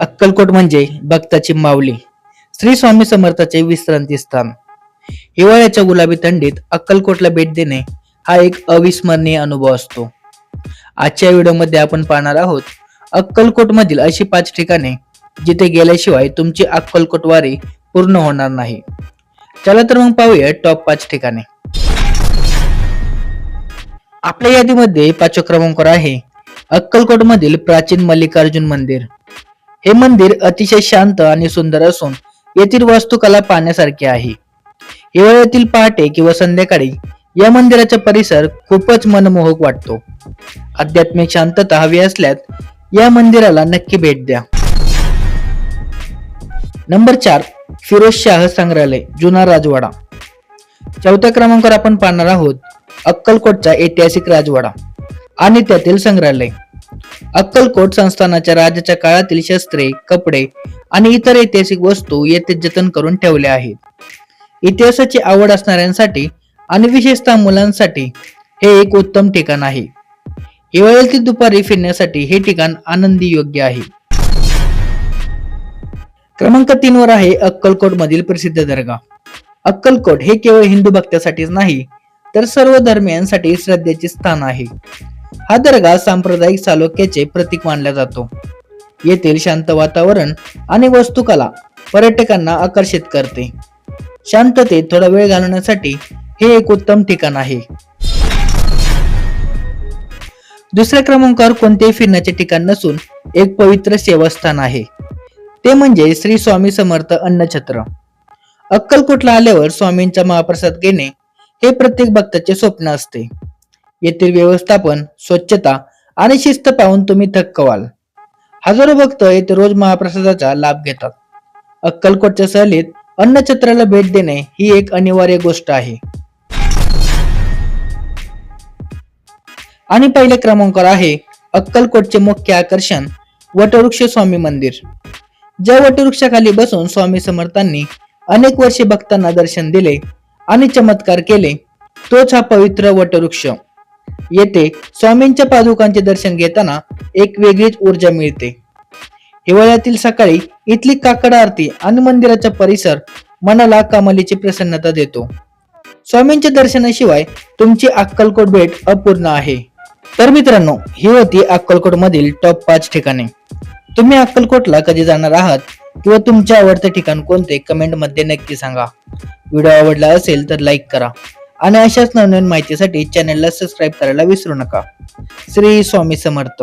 अक्कलकोट म्हणजे भक्ताची माऊली. श्री स्वामी समर्थाचे विश्रांती स्थान. हिवाळ्याच्या गुलाबी थंडीत अक्कलकोटला भेट देणे हा एक अविस्मरणीय अनुभव असतो. आजच्या व्हिडिओमध्ये आपण पाहणार आहोत अक्कलकोट मधील अशी पाच ठिकाणे जिथे गेल्याशिवाय तुमची अक्कलकोट वारी पूर्ण होणार नाही. चला तर मग पाहूया टॉप पाच ठिकाणे. आपल्या यादीमध्ये पाचव्या क्रमांकावर आहे अक्कलकोट मधील प्राचीन मल्लिकार्जुन मंदिर. हे मंदिर अतिशय शांत आणि सुंदर असून येथील वास्तुकला पाहण्यासारखी आहे. हिवाळ्यातील पहाटे किंवा संध्याकाळी या मंदिराचा परिसर खूपच मनमोहक वाटतो. आध्यात्मिक शांतता हवी असल्यास या मंदिराला नक्की भेट द्या. नंबर चार फिरोज शाह संग्रहालय जुना राजवाडा. चौथ्या क्रमांकावर आपण पाहणार आहोत अक्कलकोटचा ऐतिहासिक राजवाडा आणि त्यातील संग्रहालय. अक्कलकोट संस्थानाच्या राजाच्या काळातील शस्त्रे कपडे आणि इतर ऐतिहासिक वस्तू येथे जतन करून ठेवल्या आहेत. इतिहासाची आवड असणाऱ्यांसाठी आणि विशेषतः मुलांसाठी हे एक उत्तम ठिकाण आहे. हिवाळ्यातील दुपारी फिरण्यासाठी हे ठिकाण आनंदी योग्य आहे. क्रमांक तीन वर आहे अक्कलकोट मधील प्रसिद्ध दर्गा. अक्कलकोट हे केवळ हिंदू भक्तासाठीच नाही तर सर्व धर्मियांसाठी श्रद्धेचे स्थान आहे. हा दर्गा सांप्रदायिक चालुक्याचे प्रतीक मानला जातो. येथील शांत वातावरण आणि वस्तुकला पर्यटकांना आकर्षित करते. शांततेत थोडा वेळ घालवण्यासाठी हे एक उत्तम ठिकाण आहे. दुसऱ्या क्रमांकावर कोणतेही फिरण्याचे ठिकाण नसून एक पवित्र सेवास्थान आहे. ते म्हणजे श्री स्वामी समर्थ अन्नछत्र. अक्कलकोटला आल्यावर स्वामींचा महाप्रसाद घेणे हे प्रत्येक भक्ताचे स्वप्न असते. येथील व्यवस्थापन स्वच्छता आणि शिस्त पाहून तुम्ही थक्क व्हाल. हजारो भक्त येथे रोज महाप्रसादाचा लाभ घेतात. अक्कलकोटच्या सहलीत अन्नछत्राला भेट देणे ही एक अनिवार्य गोष्ट आहे. आणि पहिल्या क्रमांकावर आहे अक्कलकोटचे मुख्य आकर्षण वटवृक्ष स्वामी मंदिर. ज्या वटवृक्षाखाली बसून स्वामी समर्थांनी अनेक वर्षे भक्तांना दर्शन दिले आणि चमत्कार केले तोच हा पवित्र वटवृक्ष. येथे स्वामींच्या पादुकांचे दर्शन घेताना एक वेगळीच ऊर्जा मिळते. हिवाळ्यातील सकाळी इथली काकड आरती आणि मंदिराचा परिसर मनाला कमालीची प्रसन्नता देतो. स्वामींच्या दर्शनाशिवाय तुमची अक्कलकोट भेट अपूर्ण आहे. तर मित्रांनो ही होती अक्कलकोट मधील टॉप पाच ठिकाणे. तुम्ही अक्कलकोटला कधी जाणार आहात किंवा तुमचे आवडते ठिकाण कोणते कमेंटमध्ये नक्की सांगा. व्हिडिओ आवडला असेल तर लाईक करा. आणि अशाच नवनवीन माहितीसाठी चॅनलला सबस्क्राईब करायला विसरू नका. श्री स्वामी समर्थ.